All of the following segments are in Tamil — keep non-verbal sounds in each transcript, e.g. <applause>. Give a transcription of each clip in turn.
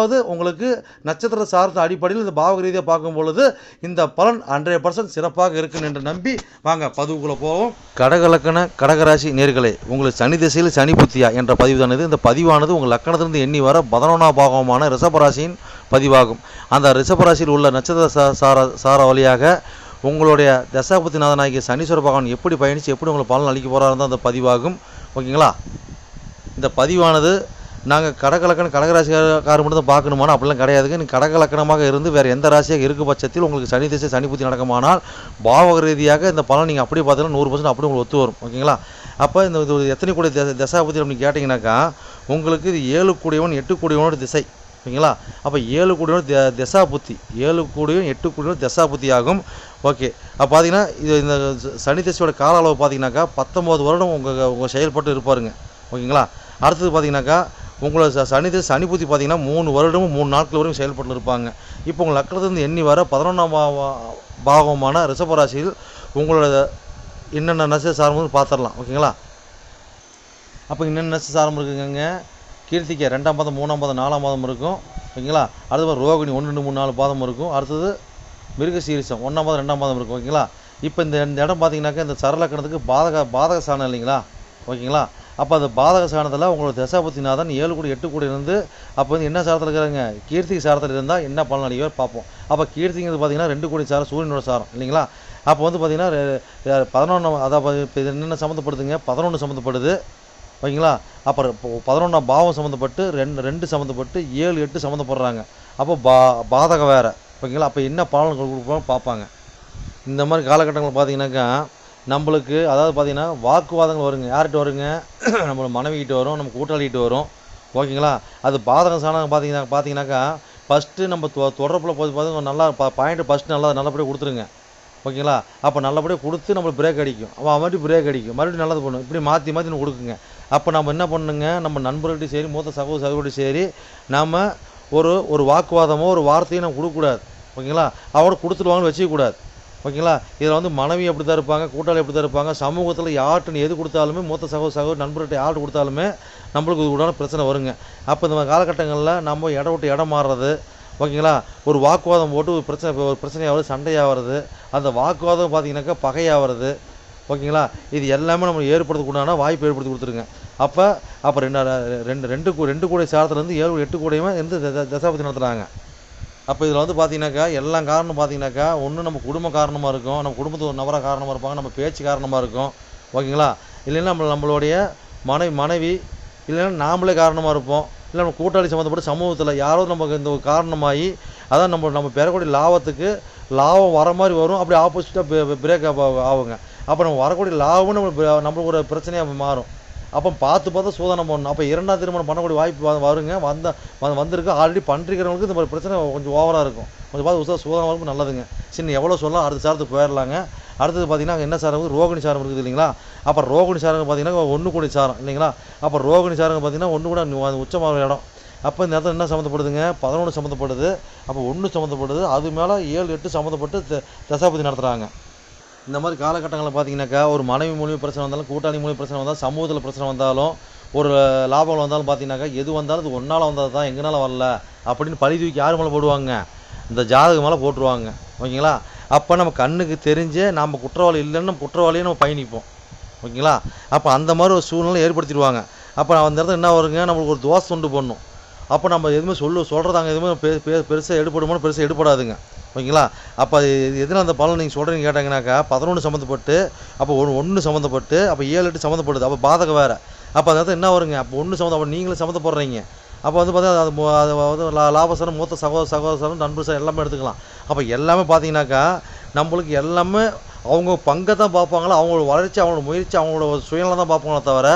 அதாவது உங்களுக்கு நட்சத்திர சார்ந்த அடிப்படையில் இந்த பாவக ரீதியாக பார்க்கும் பொழுது இந்த பலன் ஹண்ட்ரட் பர்சன்ட் சிறப்பாக இருக்கும் என்று நம்பி வாங்க பதிவுக்குள்ளே போவோம். கடகலக்கண கடகராசி நேர்களை உங்களுக்கு சனி திசையில் சனி புத்தியா என்ற பதிவு தானது இந்த பதிவானது உங்கள் லக்கணத்திலிருந்து எண்ணி வர பதினொன்றாம் பாகமான ரிஷபராசியின் பதிவாகும். அந்த ரிஷபராசியில் உள்ள நட்சத்திர சார சார வழியாக உங்களுடைய தசாபதிநாதனாகிய சனீஸ்வர பகவான் எப்படி பயணித்து எப்படி உங்களுக்கு பலன் அளிக்க போகிறாருந்தான் அந்த பதிவாகும். ஓகேங்களா? இந்த பதிவானது நாங்கள் கடகலக்கணம் கடகராசிக்காரர் மட்டும் தான் பார்க்கணுமானா அப்படிலாம் கிடையாதுங்க. நீங்கள் கடகலக்கணமாக இருந்து வேறு எந்த ராசியாக இருக்கும் பட்சத்தில் உங்களுக்கு சனி திசை சனி புத்தி நடக்குமானால் பாவக ரீதியாக இந்த பலன் நீங்கள் அப்படியே பார்த்தீங்கன்னா நூறு பர்சன்ட் அப்படி உங்களுக்கு ஒத்து வரும். ஓகேங்களா? அப்போ இந்த இது எத்தனை கூடிய தச தசாபதி அப்படின்னு கேட்டிங்கனாக்கா உங்களுக்கு இது ஏழு கூடியவன் எட்டு கூடியவனோட திசை. ஓகேங்களா? அப்போ ஏழு கூடியோட த திசா புத்தி ஏழு கூடியும் எட்டு கூடியவன் தசா புத்தி ஆகும் ஓகே. அப்போ பார்த்தீங்கன்னா இது இந்த சனி திசையோட கால அளவு பார்த்தீங்கன்னாக்கா பத்தொம்போது வருடம் உங்கள் உங்கள் செயல்பட்டு இருப்பாருங்க. ஓகேங்களா? அடுத்தது பார்த்தீங்கன்னாக்கா உங்களை சனித சனி சனி புத்தி பார்த்தீங்கன்னா மூணு வருடமும் மூணு நாட்கள் வரையும் செயல்பட்டு இருப்பாங்க இப்போ உங்கள் லக்கணத்துலேருந்து எண்ணி வர பதினொன்றாம் பாகமான ரிஷபராசியில் உங்களோட என்னென்ன நசை சார்ந்து பார்த்துடலாம். ஓகேங்களா? அப்போ என்னென்ன நசை சாரம் இருக்குங்க கீர்த்திகை ரெண்டாம் பாதம் மூணாம் பாதம் நாலாம் பாதம் இருக்கும். ஓகேங்களா? அடுத்தது ரோகிணி ஒன்று ரெண்டு மூணு நாலு பாதம் இருக்கும். அடுத்தது மிருக சீரிசம் ஒன்றாம் பாதம் ரெண்டாம் பாதம் இருக்கும். ஓகேங்களா? இப்போ இந்த இந்த இடம் பார்த்தீங்கன்னாக்கா இந்த சரலக்கணத்துக்கு பாதக பாதக சாணம் இல்லைங்களா? ஓகேங்களா? அப்போ அந்த பாதக சாணத்தில் உங்களோட தசாபத்திநாதன் ஏழு கோடி எட்டு கோடி இருந்து அப்போ வந்து என்ன சாரத்தில் இருக்கிறாங்க கீர்த்தி சாரத்தில் இருந்தால் என்ன பலன் அடிக்கிறார் பார்ப்போம். அப்போ கீர்த்திங்கிறது பார்த்தீங்கன்னா ரெண்டு கோடி சாரம் சூரியனோட சாரம் இல்லைங்களா? அப்போ வந்து பார்த்தீங்கன்னா பதினொன்று அதாவது இப்போ இது என்னென்ன சம்மந்தப்படுதுங்க பதினொன்று சம்மந்தப்படுது ஓகேங்களா? அப்புறம் இப்போ பதினொன்றாம் பாவம் சம்மந்தப்பட்டு ரெண்டு ரெண்டு சம்மந்தப்பட்டு ஏழு எட்டு சம்மந்தப்படுறாங்க அப்போ பா பாதகம் வேறு. ஓகேங்களா? அப்போ என்ன பலன் கொடுப்போம் பார்ப்பாங்க. இந்த மாதிரி காலகட்டங்கள் பார்த்தீங்கன்னாக்கா நம்மளுக்கு அதாவது பார்த்தீங்கன்னா வாக்குவாதங்கள் வருங்க. யார்கிட்ட வருங்க? <clears throat> நம்மளோட மனைவிக்கிட்ட வரும் நம்ம கூட்டாளிகிட்ட வரும். ஓகேங்களா? அது பாதகம் சாணம் பார்த்தீங்கன்னா பார்த்தீங்கன்னாக்கா ஃபஸ்ட்டு நம்ம தொ தொடர்பில் போய் பார்த்தீங்கன்னா நல்லா பாயிண்ட் ஃபஸ்ட்டு நல்லா நல்லபடியாக கொடுத்துருங்க. ஓகேங்களா? அப்போ நல்லபடியாக கொடுத்து நம்மளுக்கு பிரேக் அடிக்கும். அவன் மறுபடியும் பிரேக் அடிக்கும். மறுபடியும் நல்லது பண்ணும். இப்படி மாற்றி மாற்றி நம்ம கொடுக்குங்க. அப்போ நம்ம என்ன பண்ணுங்க? நம்ம நண்பர்கள்ட்டையும் சரி மூத்த சகோதர சகோட்டையும் சரி நாம் ஒரு ஒரு வாக்குவாதமோ ஒரு வார்த்தையும் நம்ம கொடுக்கக்கூடாது. ஓகேங்களா? அவரோட கொடுத்துருவாங்கன்னு வச்சுக்கக்கூடாது. ஓகேங்களா? இதில் வந்து மனைவி அப்படி தான் இருப்பாங்க கூட்டாளி எப்படி தான் இருப்பாங்க. சமூகத்தில் யார்கிட்ட எது கொடுத்தாலுமே மூத்த சகோ சகோ நண்பர்கிட்ட யார்கிட்ட கொடுத்தாலுமே நம்மளுக்கு இது உண்டான பிரச்சனை வருங்க. அப்போ இந்த மாதிரி காலகட்டங்களில் நம்ம இடம் விட்டு இடம் மாறுறது ஓகேங்களா? ஒரு வாக்குவாதம் போட்டு ஒரு பிரச்சனை ஒரு பிரச்சனையாகிறது சண்டையாகிறது அந்த வாக்குவாதம் பார்த்தீங்கன்னாக்கா பகையாகிறது ஓகேங்களா? இது எல்லாமே நம்ம ஏற்படுத்தக்கூடான வாய்ப்பு ஏற்படுத்தி கொடுத்துருங்க. அப்போ அப்போ ரெண்டு ரெண்டு ரெண்டு ரெண்டு கூடை சாரத்துலேருந்து ஏழு எட்டு கூடையுமே எந்த தசாபதி நடத்துகிறாங்க அப்போ இதில் வந்து பார்த்தீங்கன்னாக்கா எல்லாம் காரணம் பார்த்தீங்கன்னாக்கா ஒன்று நம்ம குடும்ப காரணமாக இருக்கும் நம்ம குடும்பத்து ஒரு நபராக காரணமாக இருப்பாங்க நம்ம பேச்சு காரணமாக இருக்கும். ஓகேங்களா? இல்லைன்னா நம்ம நம்மளுடைய மனைவி மனைவி இல்லைன்னா நாமளே காரணமாக இருப்போம். இல்லை நம்ம கூட்டாளி சம்மந்தப்பட்ட சமூகத்தில் யாரோ நமக்கு இந்த ஒரு காரணமாகி அதான் நம்ம நம்ம பெறக்கூடிய லாபத்துக்கு லாபம் வர மாதிரி வரும். அப்படி ஆப்போசிட்டாக பிரேக் ஆகுங்க. அப்போ நம்ம வரக்கூடிய லாபம்னு நம்ம நம்மளுக்கு ஒரு பிரச்சனையாக மாறும். அப்போ பார்த்து பார்த்து சோதனை பண்ணணும். அப்போ இரண்டாம் திருமணம் பண்ணக்கூடிய வாய்ப்பு வருங்க. வந்த வந்திருக்கு. ஆல்ரெடி பண்ணிருக்கிறவங்களுக்கு இந்த மாதிரி பிரச்சனை கொஞ்சம் ஓவராக இருக்கும். கொஞ்சம் பார்த்து உசா சோதனை வரும்போது நல்லதுங்க. சின்ன எவ்வளோ சொல்லலாம் அடுத்த சாரத்துக்கு போயிடலாங்க அடுத்தது பார்த்தீங்கன்னா என்ன சாரம் இருக்குது? ரோகிணி சாரம் இருக்குது இல்லைங்களா? அப்போ ரோகிணி சாரம் பார்த்தீங்கன்னா ஒன்று கூட சாரம் இல்லைங்களா? அப்போ ரோகிணி சாரம் பார்த்தீங்கன்னா ஒன்று கூட உச்சமான இடம். அப்போ இந்த இடத்துல என்ன சம்மந்தப்படுதுங்க? பதினொன்று சம்மந்தப்படுது. அப்போ ஒன்று சம்மந்தப்படுது. அது மேலே ஏழு எட்டு சம்மந்தப்பட்டு தசாபதி நடத்துகிறாங்க இந்த மாதிரி காலகட்டங்களில் பார்த்தீங்கன்னாக்கா ஒரு மனைவி மூலியம் பிரச்சனை வந்தாலும் கூட்டாளி மூலியம் பிரச்சனை வந்தாலும் சமூகத்தில் பிரச்சனை வந்தாலும் ஒரு லாபங்கள் வந்தாலும் பார்த்தீங்கன்னாக்கா எது வந்தாலும் இது ஒன்றால் வந்தது தான் எங்கனால வரல அப்படின்னு பழி தூக்கி யார் மேலே போடுவாங்க? இந்த ஜாதகம் மேலே போட்டுருவாங்க. ஓகேங்களா? அப்போ நம்ம கண்ணுக்கு தெரிஞ்சு நம்ம குற்றவாளி இல்லைன்னு நம்ம குற்றவாளியை நம்ம பயணிப்போம். ஓகேங்களா? அப்போ அந்த மாதிரி ஒரு சூழ்நிலை ஏற்படுத்திடுவாங்க. அப்போ அந்த இடத்துல என்ன வருங்க? நம்மளுக்கு ஒரு தோசை உண்டு பண்ணும் அப்போ நம்ம எதுவுமே சொல்லு சொல்கிறதாங்க எதுவுமே பெ பெருசாக எடுபடுமோன்னு பெருசாக எடுபடாதுங்க. ஓகேங்களா? அப்போ அது எதில் அந்த பலன் நீங்கள் சொல்கிறீங்க கேட்டாங்கனாக்கா பதினொன்று சம்மந்தப்பட்டு அப்போ ஒன்று ஒன்று சம்மந்தப்பட்டு அப்போ ஏழு எட்டு சம்மந்தப்படுது. அப்போ பாதகம் வேறு. அப்போ அதாவது என்ன வருங்க? அப்போ ஒன்று சம்மந்தம் அப்போ நீங்களே சம்மந்தப்படுறீங்க. அப்போ வந்து பார்த்தா அது அது வந்து லாபசரம் மூத்த சகோதர சகோதரம் நண்பர் சார் எல்லாமே எடுத்துக்கலாம். அப்போ எல்லாமே பார்த்தீங்கன்னாக்கா நம்மளுக்கு எல்லாமே அவங்க பங்கை தான் பார்ப்பாங்களா? அவங்களோட வளர்ச்சி அவங்களோட முயற்சி அவங்களோட சுயநலம் தான் பார்ப்பாங்களே தவிர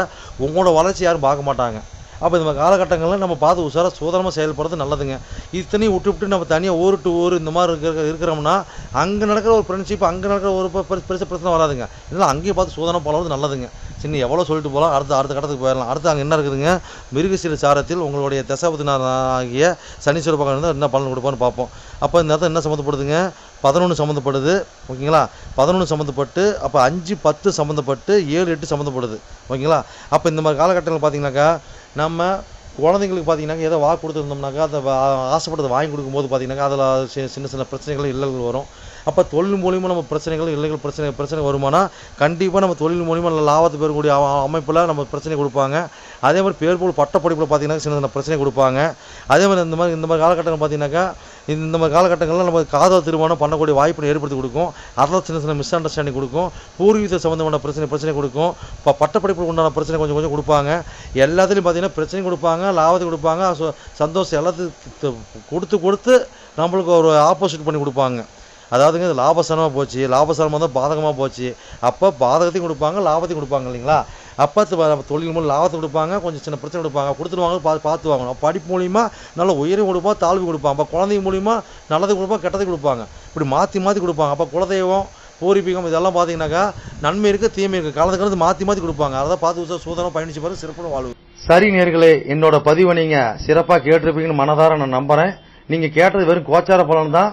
உங்களோட வளர்ச்சி யாரும் பார்க்க மாட்டாங்க. அப்போ இந்த காலகட்டங்களில் நம்ம பார்த்து உஷாராக சோதனமாக செயல்படுறது நல்லதுங்க. இத்தனையும் விட்டு விட்டு நம்ம தனியாக ஊர் டு ஊர் இந்த மாதிரி இருக்கிற இருக்கிறோம்னா அங்கே நடக்கிற ஒரு ஃப்ரெண்ட்ஷிப் அங்கே நடக்கிற ஒரு பெ- பெருசு பிரச்சனை வராதுங்க. இதனால் அங்கேயும் பார்த்து சோதனை போகிறது நல்லதுங்க. சின்ன எவ்வளோ சொல்லிட்டு போகலாம் அடுத்த அடுத்த கட்டத்துக்கு போயிடலாம். அடுத்து அங்கே என்ன இருக்குதுங்க? மிருகசீர சாரத்தில் உங்களுடைய தசாபதி ஆகிய சனீஸ்வர பகவான் இருந்தால் என்ன பலன் கொடுப்பான்னு பார்ப்போம். அப்போ இந்த இடத்துல என்ன சம்மந்தப்படுதுங்க? பதினொன்று சம்மந்தப்படுது. ஓகேங்களா? பதினொன்று சம்மந்தப்பட்டு அப்போ அஞ்சு பத்து சம்மந்தப்பட்டு ஏழு எட்டு சம்மந்தப்படுது. ஓகேங்களா? அப்போ இந்த மாதிரி காலகட்டங்கள் பார்த்தீங்கன்னாக்கா நம்ம குழந்தைங்களுக்கு பார்த்தீங்கன்னாக்கா ஏதோ வாக்கு கொடுத்துருந்தோம்னாக்கா அதை ஆசைப்பட்டதை வாங்கி கொடுக்கும்போது பார்த்தீங்கன்னாக்கா அதில் சின்ன சின்ன பிரச்சனைகள் இல்லல்கள் வரும். அப்போ தொழில் மூலியமாக நம்ம பிரச்சனைகள் இல்லைகள் பிரச்சனை பிரச்சனை வருமானா கண்டிப்பாக நம்ம தொழில் மூலியமாக நல்ல லாபத்தை பெறக்கூடிய அமைப்பில் நம்ம பிரச்சனை கொடுப்பாங்க. அதே மாதிரி பேர் போல் பட்டப்படிப்பில் பார்த்தீங்கன்னா சின்ன சின்ன பிரச்சனை கொடுப்பாங்க. அதே மாதிரி இந்த மாதிரி இந்த மாதிரி காலகட்டங்கள் பார்த்தீங்கன்னாக்கா இந்த மாதிரி காலகட்டங்களில் நம்ம காதல் திருமணம் பண்ணக்கூடிய வாய்ப்பை ஏற்படுத்தி கொடுக்கும். அதில் சின்ன சின்ன மிஸ் அண்டர்ஸ்டாண்டிங் கொடுக்கும். பூர்வீக சம்மந்தமான பிரச்சனை பிரச்சனை கொடுக்கும். இப்போ பட்டப்படிப்பு உண்டான பிரச்சனை கொஞ்சம் கொஞ்சம் கொடுப்பாங்க. எல்லாத்துலேயும் பார்த்தீங்கன்னா பிரச்சனை கொடுப்பாங்க லாபத்தை கொடுப்பாங்க சந்தோஷம் எல்லாத்தையும் கொடுத்து கொடுத்து நம்மளுக்கு ஒரு ஆப்போசிட் பண்ணி கொடுப்பாங்க. அதாவதுங்க இது லாபசனமாக போச்சு. லாபசனமாக தான் பாதகமாக போச்சு. அப்போ பாதகத்தையும் கொடுப்பாங்க லாபத்தையும் கொடுப்பாங்க இல்லைங்களா? அப்போ நம்ம தொழில் மூலம் லாபத்தை கொடுப்பாங்க கொஞ்சம் சின்ன பிரச்சனை கொடுப்பாங்க கொடுத்துருவாங்க பார்த்து பார்த்து வாங்கணும் படிப்பு மூலிமா நல்ல உயரம் கொடுப்பா தாழ்வு கொடுப்பான் அப்போ குழந்தைங்க மூலிமா நல்லது கொடுப்பான் கெட்டதை கொடுப்பாங்க. இப்படி மாற்றி மாற்றி கொடுப்பாங்க. அப்போ குலதெய்வம் பூர்வீகம் இதெல்லாம் பார்த்தீங்கன்னாக்கா நன்மை இருக்குது தீமை இருக்குது கலந்து கலந்து மாற்றி மாற்றி கொடுப்பாங்க. அதை பார்த்து உசா சூதனம் பயணிச்சு பாரு சிறப்பான வாழ்வு. சரி நேர்களே என்னோட பதிவை நீங்கள் சிறப்பாக கேட்டிருப்பீங்கன்னு மனதார நான் நம்புகிறேன் நீங்கள் கேட்டது வெறும் கோச்சார பலன் தான்.